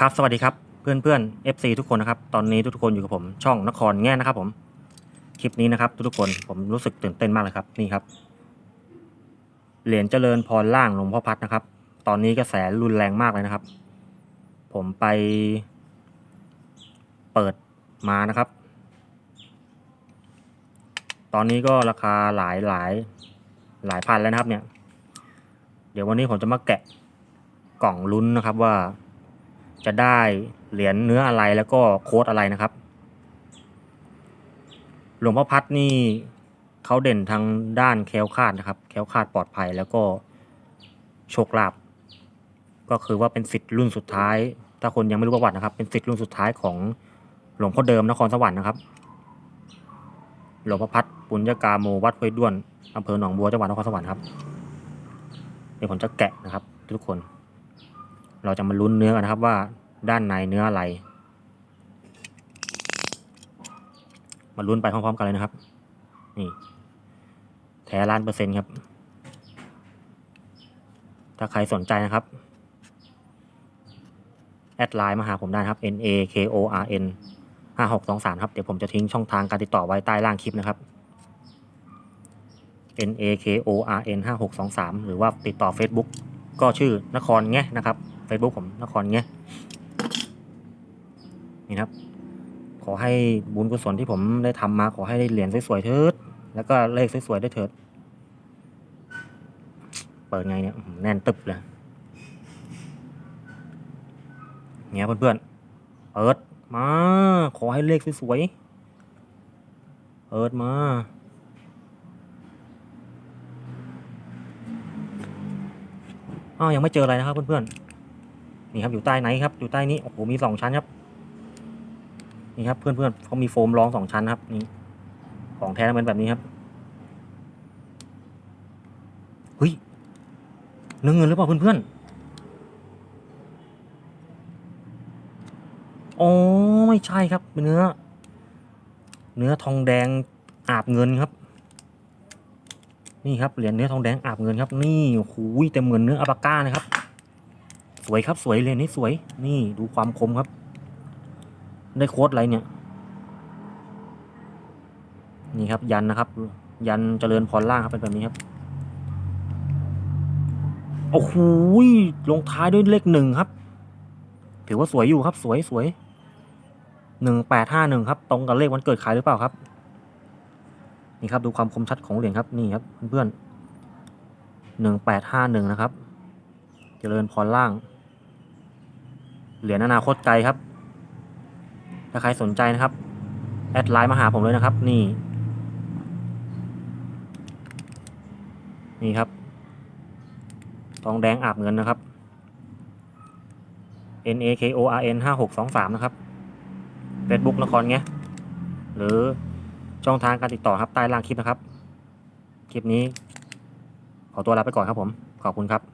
ครับสวัสดีครับเพื่อนเพื่อนๆ FC ทุกคนนะครับตอนนี้ทุกคนอยู่กับผมช่องนครแง่นะครับผมคลิปนี้นะครับทุกคนผมรู้สึกตื่นเต้นมากเลยครับนี่ครับเหรียญเจริญพรล่างหลวงพ่อพัดนะครับ ตอนนี้กระแสรุนแรงมากเลยนะครับ ผมไป เปิดมานะครับ ตอนนี้ก็ราคาหลายหลายหลายพันแล้วนะครับเนี่ย เดี๋ยววันนี้ผมจะมาแกะกล่องลุ้นนะครับว่า จะได้เหรียญเนื้ออะไรแล้วก็โค้ดอะไรนะครับ หลวงพ่อพัดนี่เขาเด่นทางด้านแคล้วคาดนะครับ แคล้วคาดปลอดภัยแล้วก็โชคลาภก็คือว่าเป็นสิทธิ์รุ่นสุดท้าย ถ้าคนยังไม่รู้ประวัตินะครับ เป็นสิทธิ์รุ่นสุดท้ายของหลวงพ่อเดิมนครสวรรค์นะครับ หลวงพ่อพัดปุญญากาโมวัดห้วยด้วนอำเภอหนองบัวจังหวัดนครสวรรค์ครับเดี๋ยวผมจะแกะนะครับ ทุกคน เราจะมาลุ้นเนื้อกันนะครับว่าด้านในเนื้ออะไร มาลุ้นไปพร้อมๆกันเลยนะครับ นี่ แท้ล้านเปอร์เซ็นต์ครับ ถ้าใครสนใจนะครับ แอดไลน์มาหาผมได้ครับ n a k o r n ห้าหกสองสามครับ เดี๋ยวผมจะทิ้งช่องทางการติดต่อไว้ใต้ล่างคลิปนะครับ n a k o r n ห้าหกสองสามหรือว่าติดต่อ Facebook ก็ชื่อนครแงะนะครับ Facebook ผมนครแงะนี่ครับ ขอให้บุญกุศลที่ผมได้ทำมา ขอให้ได้เหรียญสวยๆเถิด แล้วก็เลขสวยๆได้วยเถิด เปิดไงเนี่ยแน่นตึบเลยเนี่ยเพื่อนๆเปิดมา ขอให้เลขสวยๆเปิดมาอ้าวยังไม่เจออะไรนะครับเพื่อนๆ นี่ครับอยู่ใต้ไหนครับอยู่ใต้นี้โอ้โหมีสองชั้นครับนี่ครับเพื่อนๆเขามีโฟมรองสองชั้นครับนี่ของแท้เป็นแบบนี้ครับเฮ้ยเนื้อเงินหรือเปล่าเพื่อนๆอ๋อไม่ใช่ครับเป็นเนื้อ เนื้อทองแดงอาบเงินครับ นี่ครับเหรียญเนื้อทองแดงอาบเงินครับ นี่โอ้โหเต็มเหมือนเนื้ออัปาก้านะครับ สวยครับสวยเหรียนี้สวย นี่ดูความคมครับ ได้โค้ดอะไรเนี่ย นี่ครับยันนะครับ ยันเจริญพรล่างครับเป็นแบบนี้ครับโอ้โหลงท้ายด้วยเลขหนึ่งครับ ถือว่าสวยอยู่ครับสวยสวยหนึ่งแปดห้าหนึ่งครับ ตรงกับเลขวันเกิดใครหรือเปล่าครับ นี่ครับดูความคมชัดของเหรียญครับนี่ครับเพื่อนๆหนึ่งแปดห้าหนึ่งนะครับ เจริญพรล่าง เหรียญอนาคตไกลครับ ถ้าใครสนใจนะครับ แอดไลน์มาหาผมเลยนะครับ นี่ นี่ครับ ทองแดงอาบเงินนะครับ N A K O R N ห้าหกสองสามนะครับ Facebook นครเงี้ย หรือช่องทางการติดต่อครับใต้ล่างคลิปนะครับ คลิปนี้ ขอตัวลาไปก่อนครับผม ขอบคุณครับ